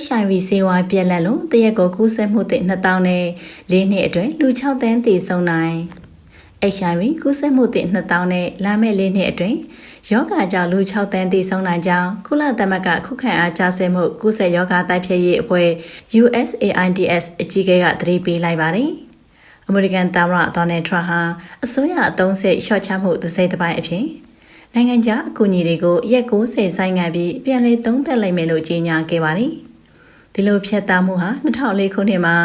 HIV ဆေးဝါးပြက်လက်လို့တရက်ကိုကူးစက်မှုသစ်2000နဲ့၄နှစ်အတွင်းလူ6သန်းသေဆုံးနိုင် HIV ကူးစက်မှုသစ်2000နဲ့လာမယ့်၄နှစ်အတွင်းယောဂါကြောင့်လူ6သန်းသေဆုံးနိုင်ကြောင်းကုလသမဂ္ဂခုခံအားကြားဆဲမှုကူးစက်ယောဂါတိုက်ဖျက်ရေးအဖွဲ့ USAIDS အကြီးအကဲကသတိပေးလိုက်ပါတယ်။အမေရိကန်သမ္မတဒေါ်နယ်ထရန့်ဟာအစိုးရအသုံးစရိတ်ရှော့ချမှုတစ်စိတ်တစ်ပိုင်းအဖြစ်နိုင်ငံခြားအကူအညီတွေကိုရက်90ဆိုင်ငံပြီးပြန်လည်သုံးသပ်လိုက်မယ်လို့ကြေညာခဲ့ပါတယ်။ ဒီလိုဖြတ်သားမှုဟာ2004ခုနှစ်မှာ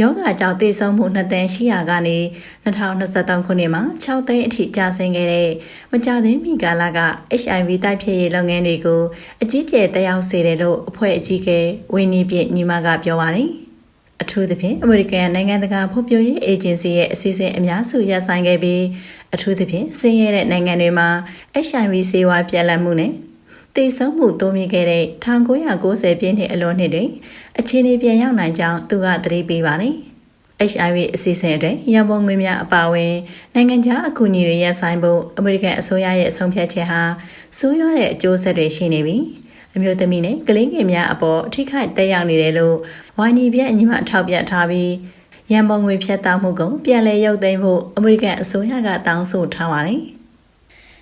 ယောဂကြောင့်တည်ဆုံမှု2တန်းရှိရာကနေ2023ခုနှစ်မှာ6သိန်းအထိကျဆင်းခဲ့တဲ့မကြသေးမီကာလက HIV တိုက်ဖျက်ရေးလုပ်ငန်းတွေကိုအကြီးကျယ်တက်ရောက်စေတယ်လို့အဖွဲ့အကြီးအကဲဝင်းနီပြည့်ညီမကပြောပါတယ်အထူးသဖြင့်အမေရိကန်နိုင်ငံတကာဖွံ့ဖြိုးရေးအေဂျင်စီရဲ့အစီအစဉ်အများစုရပ်ဆိုင်းခဲ့ပြီးအထူးသဖြင့်ဆင်းရဲတဲ့နိုင်ငံတွေမှာ HIV ဆေးဝါးပြက်လက်မှုနဲ့ တည်ဆုံမှုတိုးမြင့်ခဲ့တဲ့1990ပြည့်နှစ်အလွန်နှစ်တွင်အခြေအနေပြန်ရောက်နိုင်ကြောင်းသူကသတိပေးပါတယ်။ HIV အစီအစဉ်အတွက်ရန်ပုံငွေများအပါအဝင်နိုင်ငံခြားအကူအညီတွေရပ်ဆိုင်းဖို့အမေရိကန်အစိုးရရဲ့အဆုံးဖြတ်ချက်ဟာဆိုးရွားတဲ့အကျိုးဆက်တွေရှိနေပြီးအမျိုးသမီးနဲ့ကလေးငယ်များအပေါ်ထိခိုက်သက်ရောက်နေတယ်လို့ဝိုင်းနီပြအညီမထောက်ပြထားပြီးရန်ပုံငွေဖြတ်တောက်မှုကပြန်လည်ရုပ်သိမ်းဖို့အမေရိကန်အစိုးရကတောင်းဆိုထားပါတယ်။